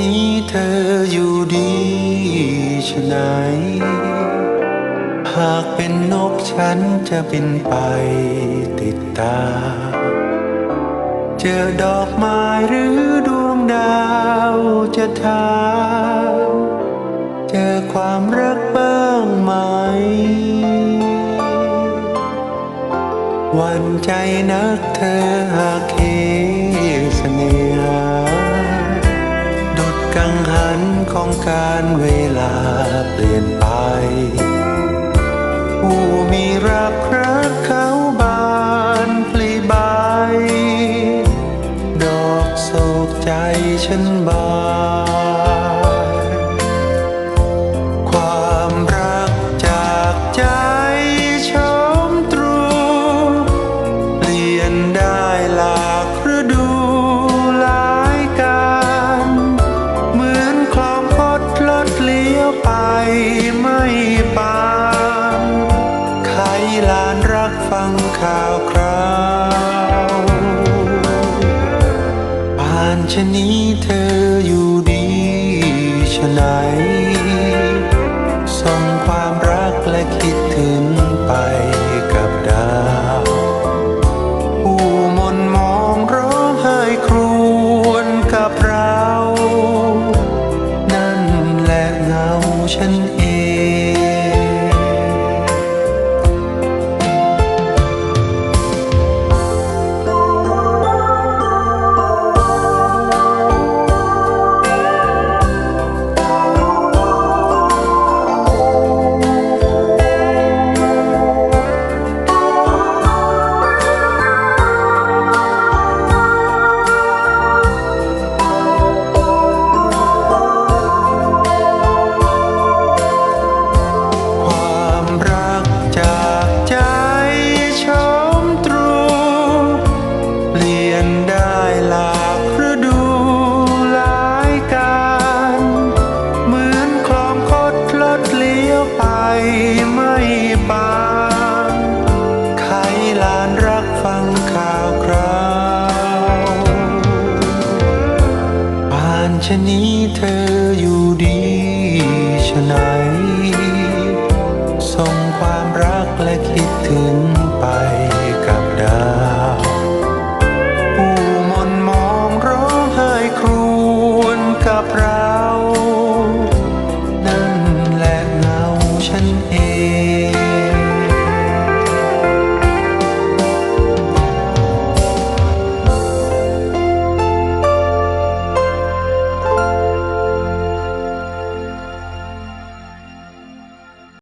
นี้เธออยู่ดีชะไหน หากเป็นนกฉันจะบินไปติดตา เจอดอกไม้หรือดวงดาวจะถามเจอความรักบ้างไหมหวันใจนักเธอหากเหเของการเวลาเปลี่ยนไป ผู้มีรักรักเขาบานปลีใบ ดอกโศกใจฉันบานความรักจากใจ ข่าวคราวป่านชะนี้เธออยู่ดีชะไหน ช่นนี้เธออยู่ดีชนะ